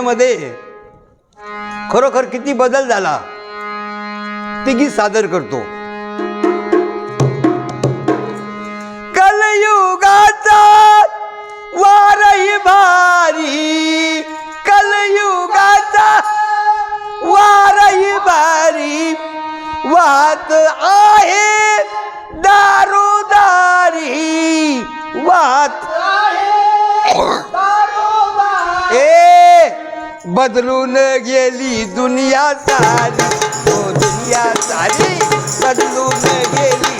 मध्ये खरोखर किती बदल झाला ते गीत सादर करतो. कलयुगाचा वारही भारी बदलून गेली दुनिया सारी. हो दुनिया सारी बदलून गेली.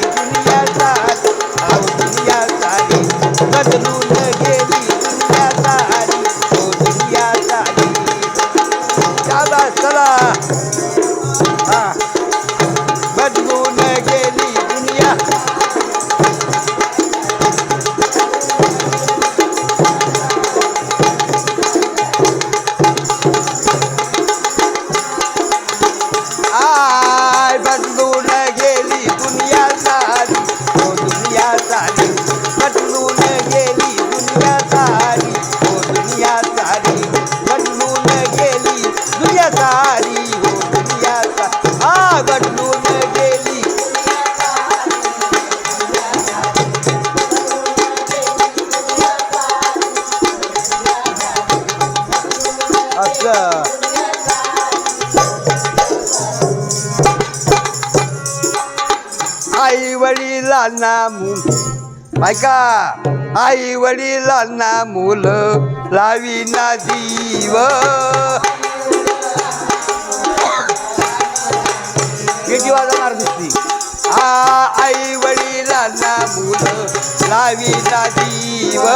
वडिलांना मुल. ऐका आई वडिलांना मुलं लावी ना जीव. किती वाजणार दिसली आ आई वडिलांना मुलं लावी ना जीव.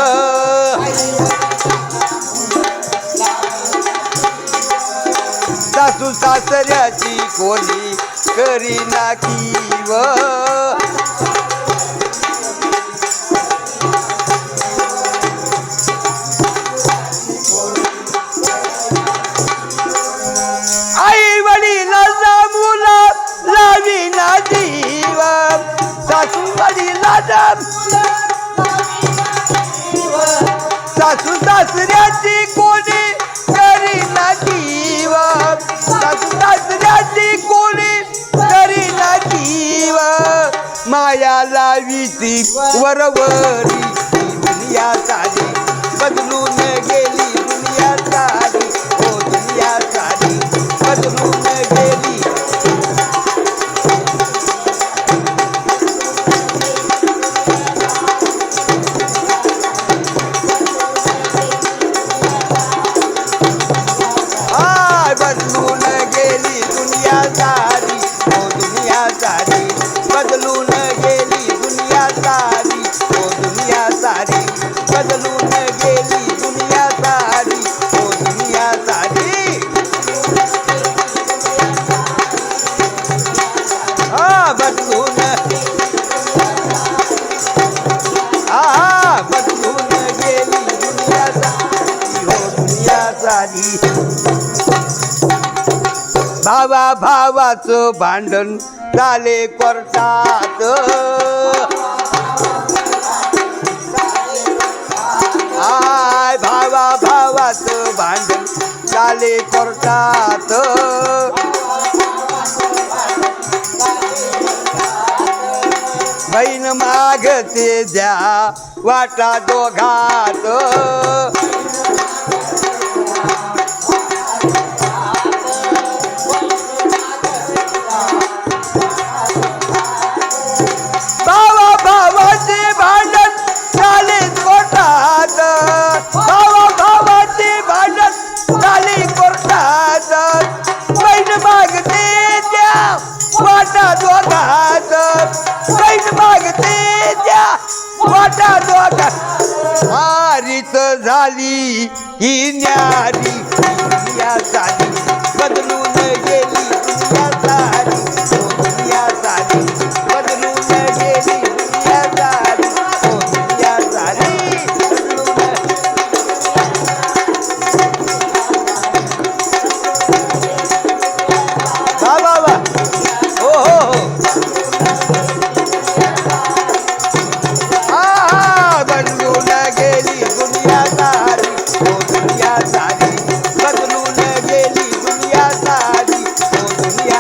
सासू सासऱ्याची कोणी करीना कीव किव. सासू सासऱ्याची कोणी करी ना जीव सासू सासऱ्याची कोणी करी ना जीव माया लावीची वरवरी दुनिया बदलून गेली. भावाचं भांडण झाले कोर्टात. आय भावा भावाचं भांडण झाले कोर्टात. बहीण मागते द्या वाटा दोघात. वाटा दोघाच बहीण मागते द्या वाटा दोघा हारीच झाली ही न्यारी या झाली बदलू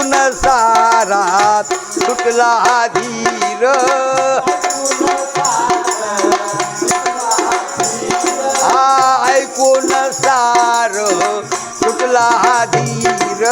गुण सारात सुटला धीर. ऐकून सार सुटला धीर.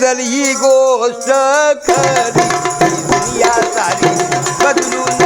बदल ही गोष्ट खरी. दुनिया सारी बदलून